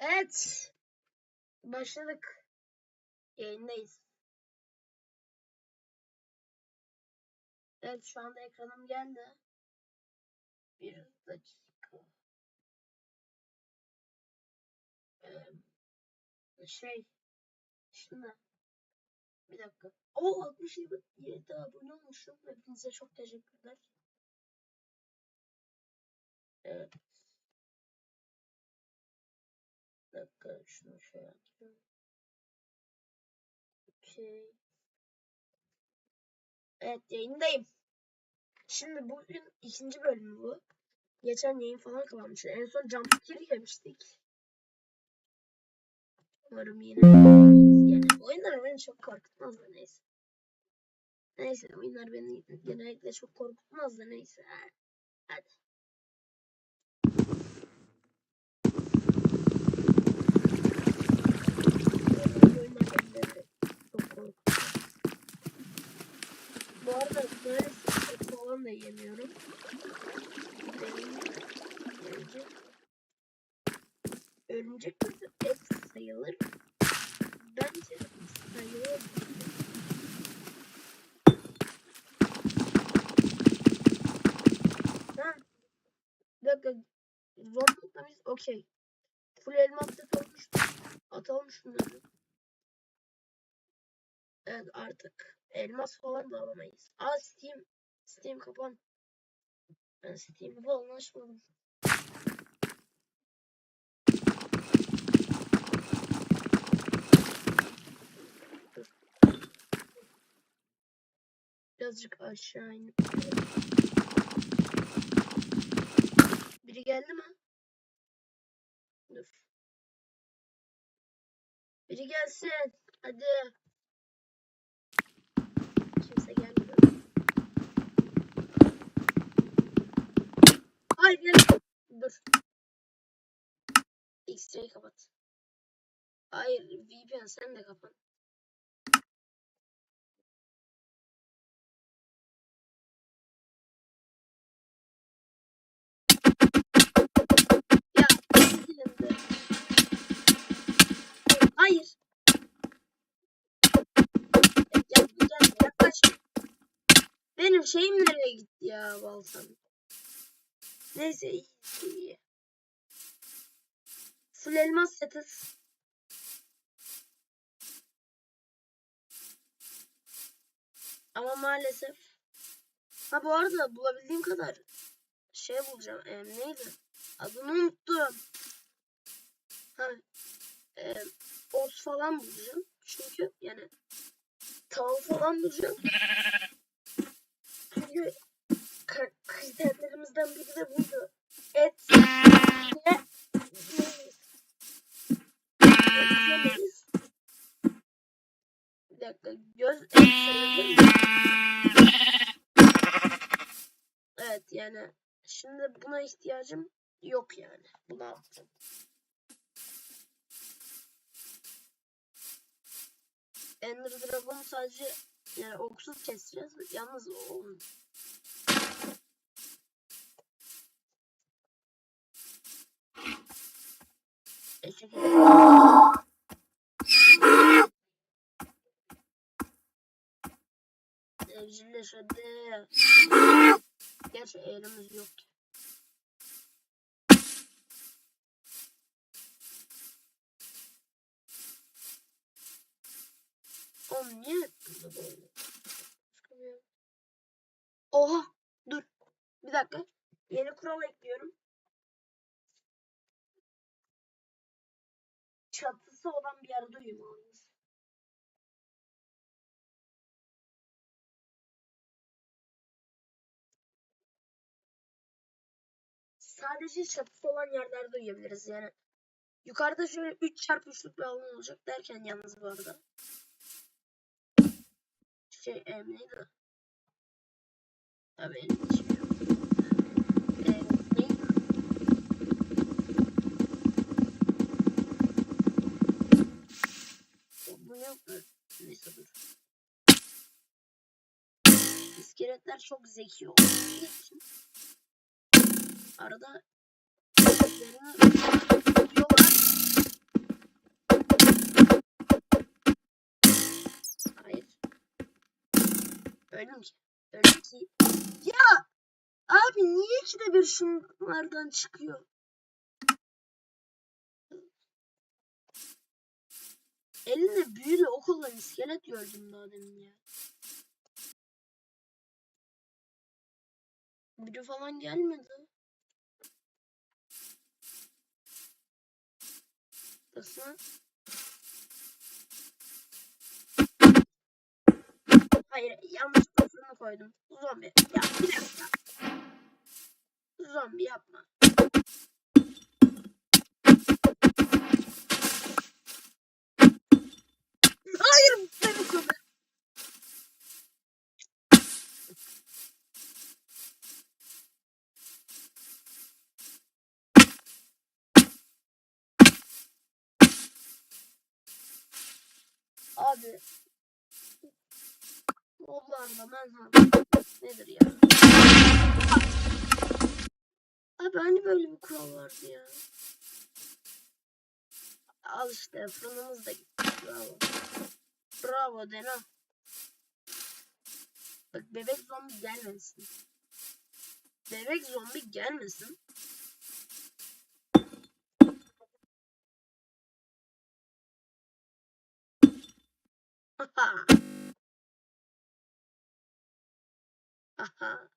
Evet. Başladık. Yayındayız. Evet şu anda ekranım geldi. Bir dakika. Ee, şey. Şimdi. Bir dakika. O 67 abone olmuşum. Hepinize çok teşekkürler. Evet. Dakika şunu şöyle yapayım. Okey. Evet yayındayım. Şimdi bugün ikinci bölümü bu. Geçen yayın falan kapanmıştı. En son jumpscare yemiştik. Umarım yine yani oyunlar beni çok korkutmaz da neyse. Neyse oyunlar beni genellikle çok korkutmaz da neyse. Hadi. Bu arada böyle et falan da yemiyorum. Örümcek, örümcek de et sayılır. Bence sayılır. Ha. Bir dakika. Zorlukla biz okey. Full elma set olmuş. Atalım şunları. Evet artık elmas falan da alamayız. Aa Steam. Steam kapan. Ben Steam'i falan açmadım. Birazcık aşağı inip. Biri geldi mi? Dur. Biri gelsin. Hadi. Hayır gel. Dur. X-Ray'i kapat. Hayır VPN sen de kapat. Hayır. Ya gel yaklaş. Benim şeyim nereye gitti ya balsam? Neyse iyi iyi. Full elmas setiz. Ama maalesef. Ha bu arada bulabildiğim kadar şey bulacağım. E, neydi? Adını unuttum. Ha. E, ot falan bulacağım. Çünkü yani tavuk falan bulacağım. Çünkü kriterlerimizden biri de buydu. Et ve yemeyiz. Bir dakika göz? Evet yani şimdi buna ihtiyacım yok yani. Bunu yaptım. Ender Dragon'u sadece yani oksuz keseceğiz. Yalnız o Teşekkür ederim. Evcilleş hadi. Gerçi elimiz yok. Oğlum niye hep burada böyle? Çıkamıyorum. Oha dur. Bir dakika. Yeni kural ekliyorum. Yerde uyumalıyız. Sadece çatısı olan yerlerde uyuyabiliriz yani. Yukarıda şöyle 3 çarpı 3'lük bir alan olacak derken yalnız bu arada. Şey e, neydi? Tabii aletler çok zeki arada diyorlar. Hayır. Öldüm ki. Öldüm ki. Ya! Abi niye ikide bir şunlardan çıkıyor? Elinde büyülü okulla iskelet gördüm daha demin ya. Biri falan gelmedi. Nasıl? Hayır yanlış fırına koydum. Zombi. Ya bir dakika. Zombi yapma. Hayır bebek zombi. Abi. Nedir ya? Abi hani böyle bir kural vardı ya. Al işte fırınımız da gitti. Bravo. Bravo Dena. Bak bebek zombi gelmesin. Bebek zombi gelmesin. Haha. Haha.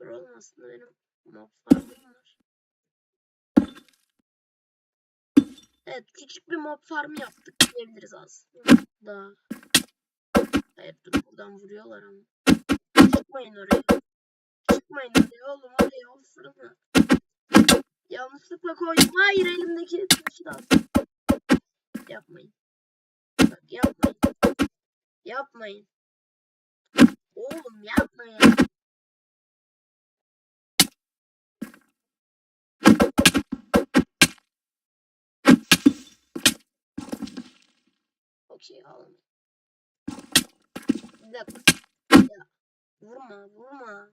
Dur aslında benim mob farmım var. Evet küçük bir mob farmı yaptık diyebiliriz aslında. Evet dur buradan vuruyorlar ama. Çıkmayın oraya. Çıkmayın oraya oğlum oraya o fırına. Yanlışlıkla koydum. Hayır elimdeki taşı da. Yapmayın. Bak yapmayın. Yapmayın. Oğlum yapmayın. Okey alın. Bir dakika. Ya. Vurma vurma.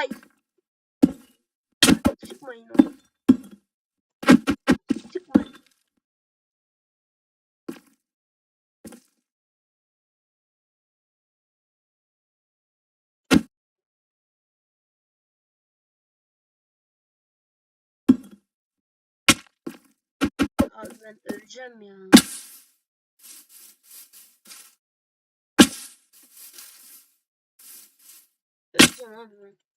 Ay. Çıkmayın. Çıkmayın. Abi ben öleceğim ya. Öleceğim abi ben.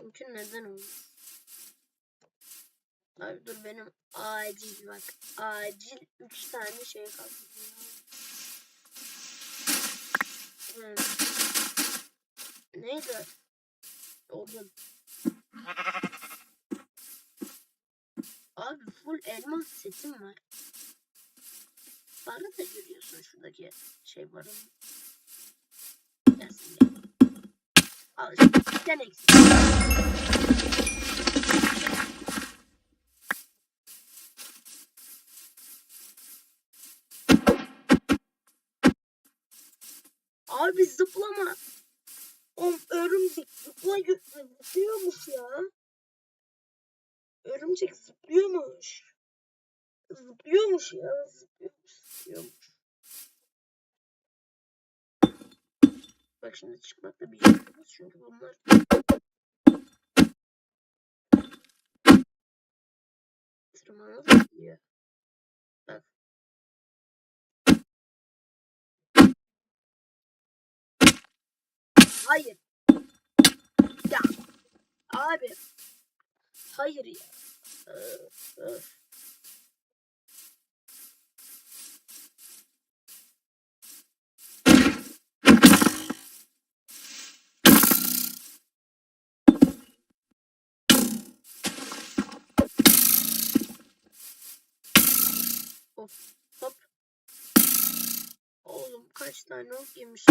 Çünkü neden oldu? Abi dur benim acil bak. Acil 3 tane şey kaldı. Hmm. Neydi? Odun. Abi full elmas setim var. Bana da görüyorsun şuradaki şey barın. Gelsin gel. Abi zıplama. Oğlum örümcek zıpla zıplıyormuş ya. Örümcek zıplıyormuş. Zıplıyormuş ya. Zıplıyormuş. Zıplıyormuş. Bak şimdi çıkmakta bir yapamaz çünkü bunlar gidiyor. Bak. Hayır. Ya. Abi. Hayır ya. Öf, öf. Hop hop. Oğlum kaç tane ok yemiş.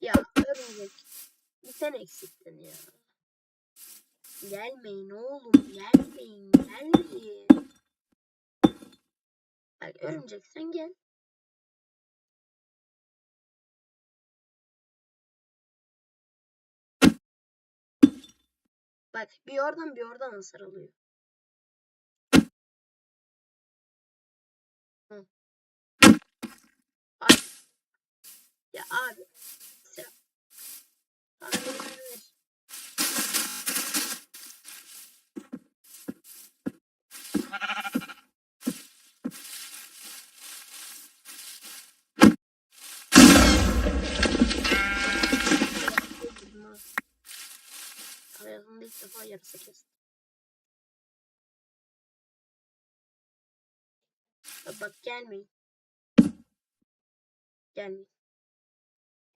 Ya örümcek. Bir sen eksiktin ya. Gelmeyin oğlum gelmeyin gelmeyin. Bak örümcek sen gel. Bak bir oradan bir oradan hasar alıyor. Hı. Ya abi. Sen. Abi defa yarısı kestim. Ya Bak gelmeyin. Gelmeyin.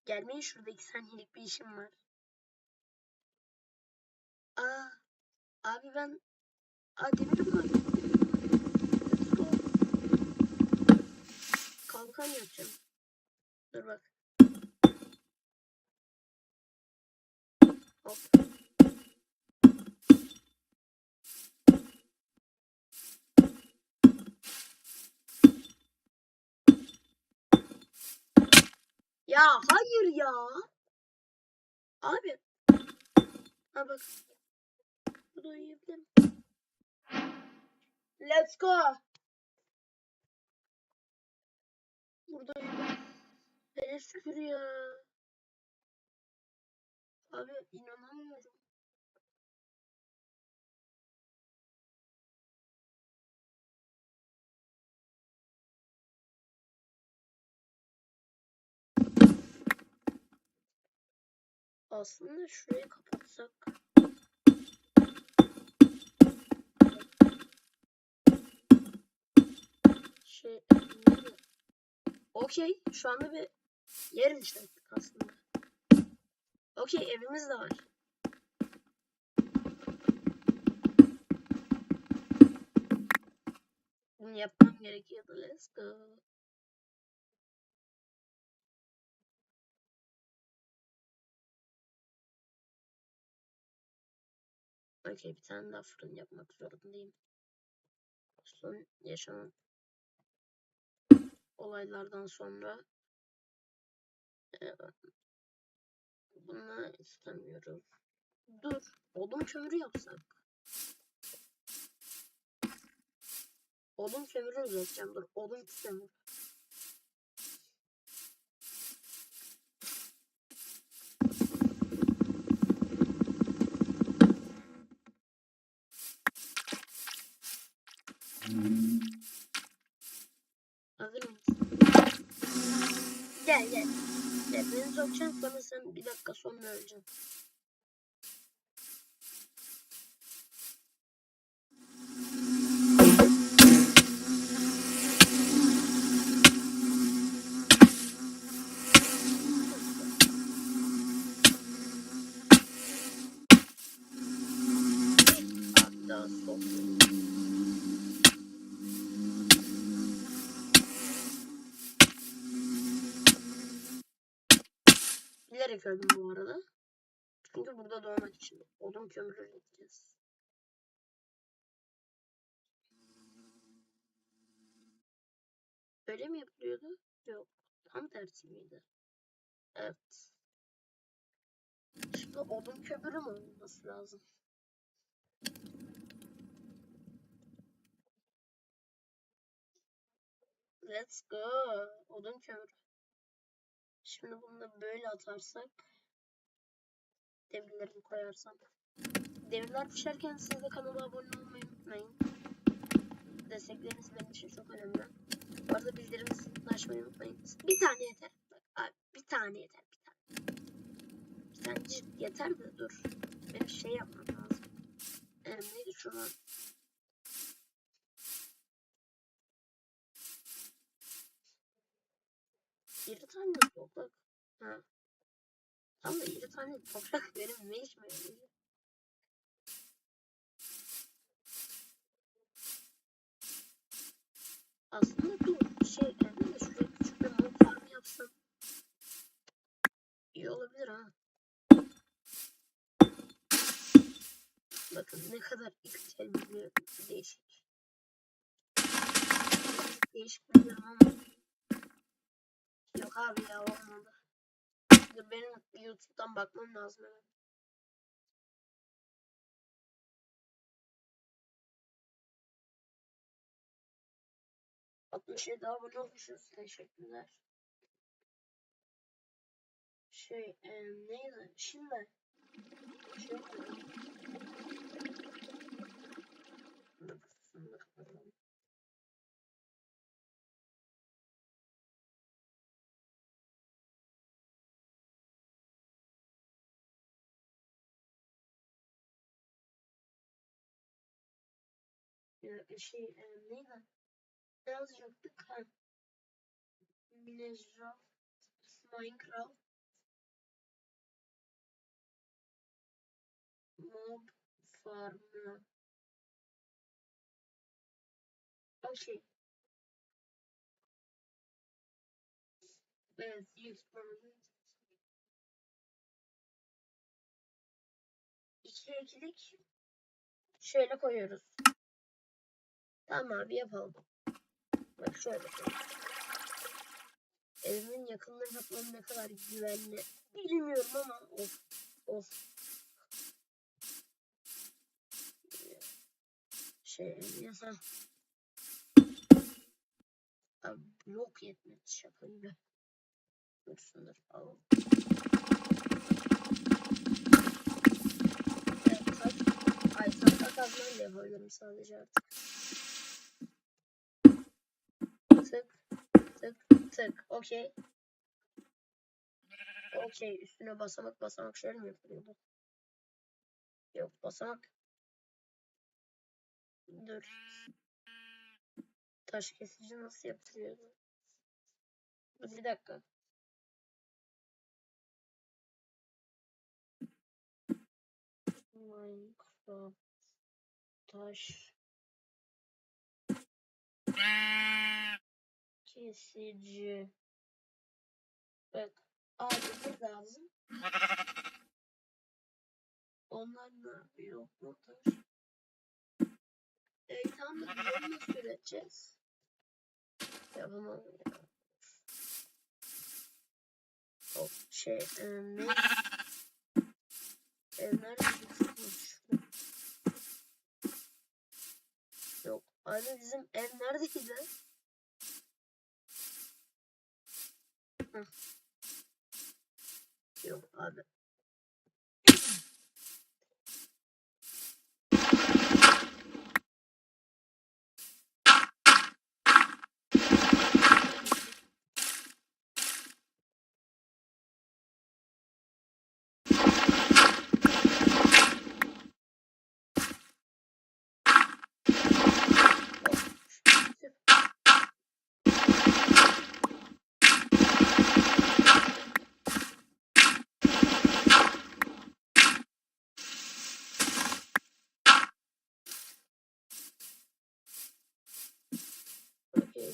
Gelmeyin şurada iki saniyelik bir işim var. Aa, abi ben Aa demirim. Kalkan yapacağım. Dur bak. Ya hayır ya. Abi. Ha bak. Burada uyuyabilirim. Let's go. Burada. Beni şükür ya. Abi inanamıyorum. Aslında şurayı kapatsak. Şey? Okey, şu anda bir yer işlettik aslında. Okey, evimiz de var. Bunu yapmam gerekiyordu. Let's go. Okey, bir tane daha fırın yapmak zorundayım. Son yaşanan olaylardan sonra e, bunu istemiyoruz. Dur, odun kömürü yapsak. Odun kömürü üreteceğim. Dur, odun kömürü. Hazır mısın? Gel gel. Gel beni sokacağım sonra sen bir dakika sonra öleceksin. Öldüm bu arada. Çünkü burada doğmak için odun kömürü üreteceğiz. Öyle mi yapılıyordu? Yok. Tam tersi miydi? Evet. Şimdi odun kömürü mü olması lazım? Let's go. Odun kömürü. Şimdi bunu da böyle atarsak demirlerimi koyarsam. Demirler pişerken siz de kanala abone olmayı unutmayın. Destekleriniz benim için çok önemli. Bu arada bildirim açmayı unutmayın. Bir tane yeter. Bak abi bir tane yeter bir tane. Bir tane yeter mi? Dur. Benim şey yapmam lazım. Ee, neydi şuradan? 7 tane toprak. Ha. Tam da 7 tane toprak benim ne işime yarayacak? Aslında dur şey kendime şuraya küçük bir mod farm yapsam. İyi olabilir ha. Bakın ne kadar iksel bir değişik. Değişik bir ama Yok abi ya olmadı. Dur benim YouTube'dan bakmam lazım hemen. Altmış yedi abone olmuşuz. Teşekkürler. Şey e, neydi? Şimdi şey yapıyorum. Şey e, neydi? Ne yazacaktık? Ha. Minecraft, Minecraft, Mob Farmı. Okey. Evet, yüz farmı. İki ikilik şöyle koyuyoruz. Tamam abi yapalım. Bak şöyle koyalım. Evimin yakınları yapmam ne kadar güvenli bilmiyorum ama of of. Şey yasa. Abi blok yetmedi şaka gibi. Alalım. Ay tahta kazmayla yapabilirim sadece artık. Tık tık. Okey. Okey. Üstüne basamak basamak şöyle mi yapılıyordu? Yok basamak. Dur. Taş kesici nasıl yapılıyordu? Bir dakika. Minecraft taş kesici. Bak ne lazım? Onlar ne yapıyor? Motor. E tamam da biz onu nasıl üreteceğiz? Yapamam ya. O şey e, ne? E, nerede? Yok. Abi bizim ev neredeydi? Yok abi.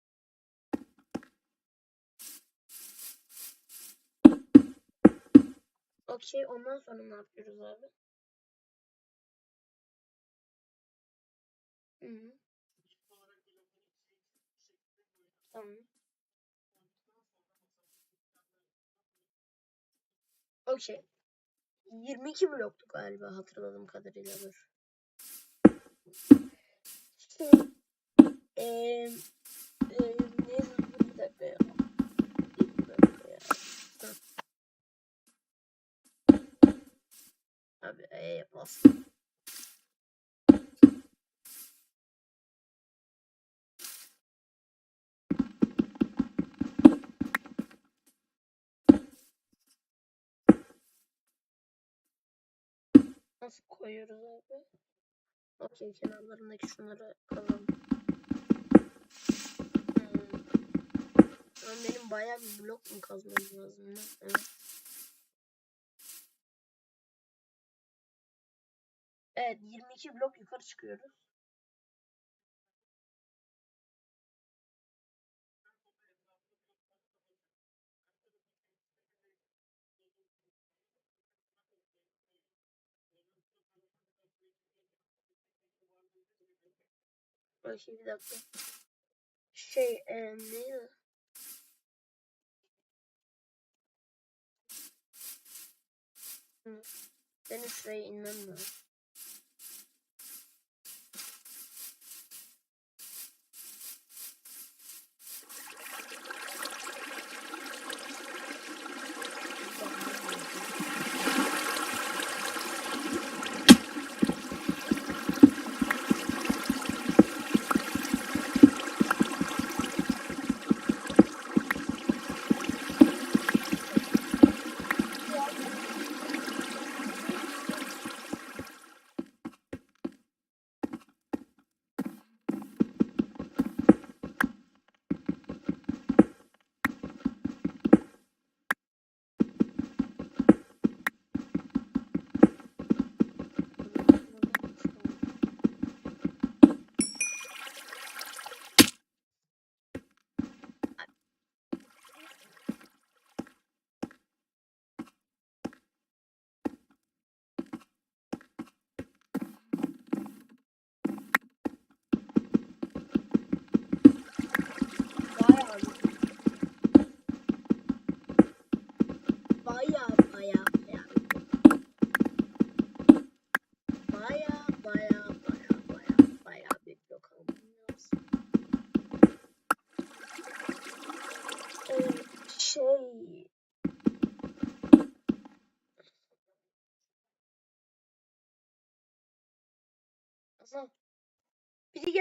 Okey ondan sonra ne yapıyoruz abi? Hı -hı. Tamam. Okey. 22 bloktu galiba hatırladığım kadarıyla dur. Şey, eee, eee, ne bir dakika ya. Bir dakika ya. Abi bastım. Nasıl koyuyoruz abi? Okey kenarlarındaki şunları kazalım. Hmm. Benim bayağı bir blok mu kazmam lazım? Evet. Evet 22 blok yukarı çıkıyoruz. Bakayım bir dakika. Şey e, neydi? Hı. Benim şuraya inmem.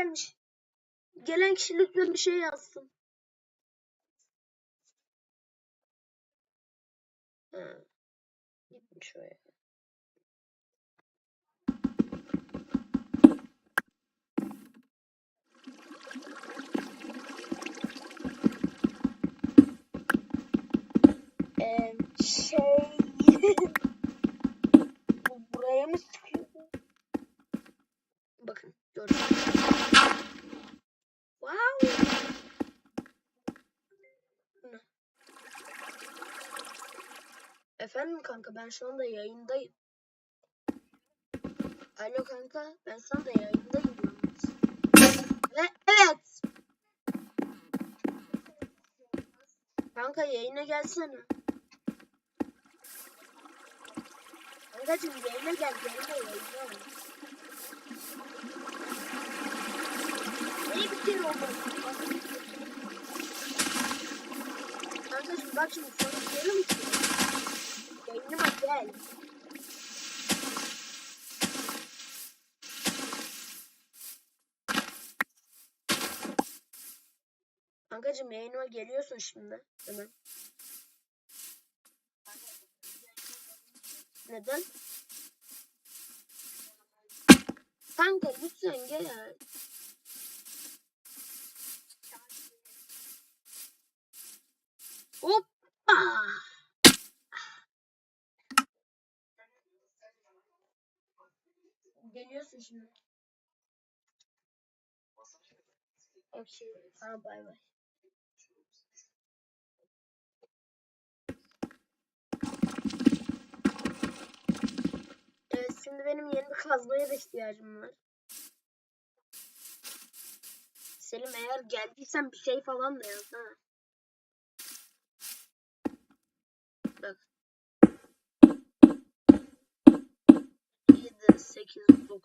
Gelmiş. Gelen kişi lütfen bir şey yazsın. Gitmiş oraya. Ee, şey bu buraya mı çıkıyor? Bakın gördüm. Wow. Bu ne? Efendim kanka ben şu anda yayındayım. Alo kanka ben şu anda yayındayım. Ve evet. Kanka yayına gelsene. Kankacım yayına gel yayına yayına. Neyi bir kere olmadı? Kankacım bak şimdi sana diyorum ki. Yayınıma gel. Kankacım yayınıma geliyorsun şimdi. Hemen. Neden? Kanka lütfen gel. Hoppa. Geliyorsun şimdi. Okey. Tamam bay bay. Evet şimdi benim yeni bir kazmaya da ihtiyacım var. Selim eğer geldiysen bir şey falan da yaz ha. 8, 9.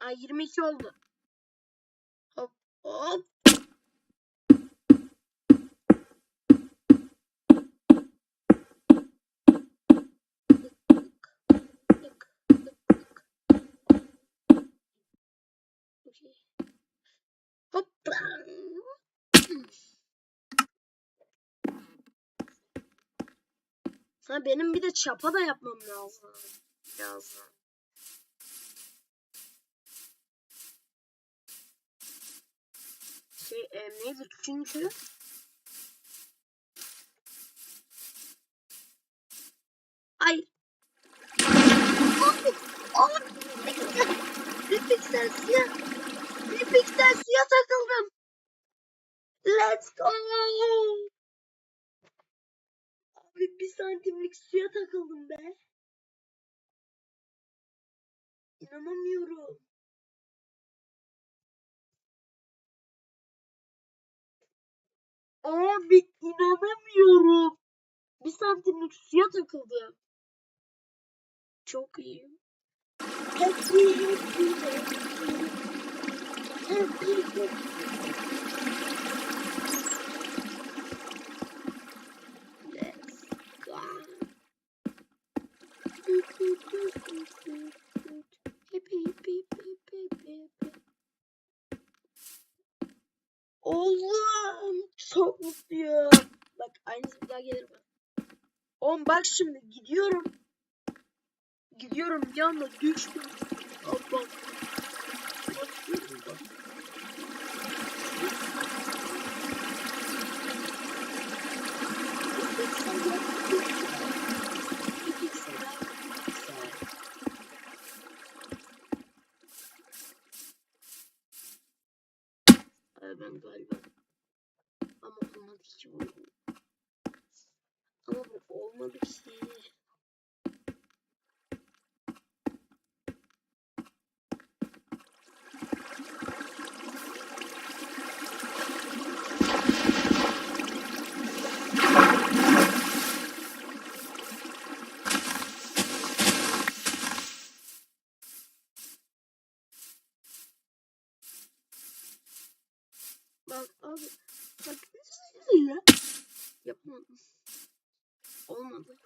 Ay 22 oldu. Hop hop. Hoppa. Ha benim bir de çapa da yapmam lazım. Lazım. Şey e, neydi çünkü? Ay. Abi, abi, bir piksel suya, bir piksel suya takıldım. Let's go. Abi bir santimlik suya takıldım be. İnanamıyorum. Abi inanamıyorum. Bir santimlik suya takıldım. Çok iyi. Happy, happy, happy. Happy, happy. Let's Oğlum çok mutluyum. Bak aynısı bir daha gelir mi? Oğlum bak şimdi gidiyorum. Gidiyorum bir anda düştüm. Bak bak. Bak, bak. Bir piksel yap, bir piksel. Bir piksel yap, bir piksel. Ay ben galiba. Ama olmadı ki bu. Ama bu olmadı ki. Bak abi. Bak ya? Yapamadım. Olmadı.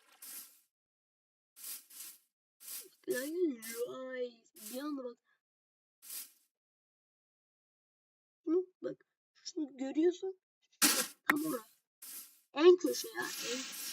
Ay, bir anda bak. Şunu bak. Şunu görüyorsun. Tam orada. En köşe ya. En Man.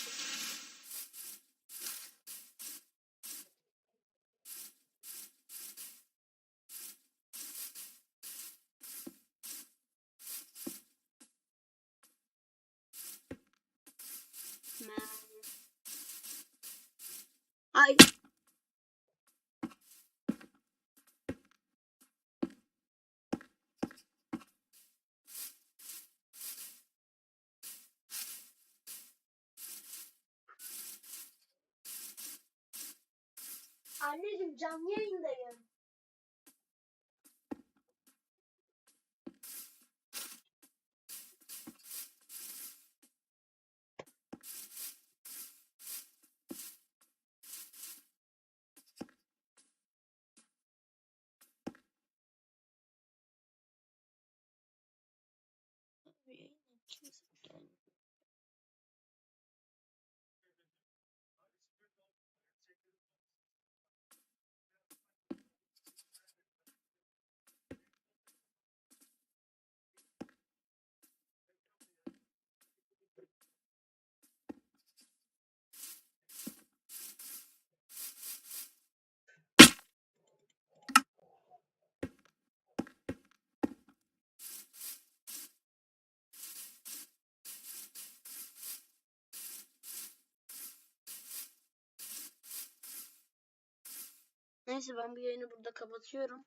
Neyse ben bu yayını burada kapatıyorum.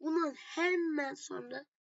Bundan hemen sonra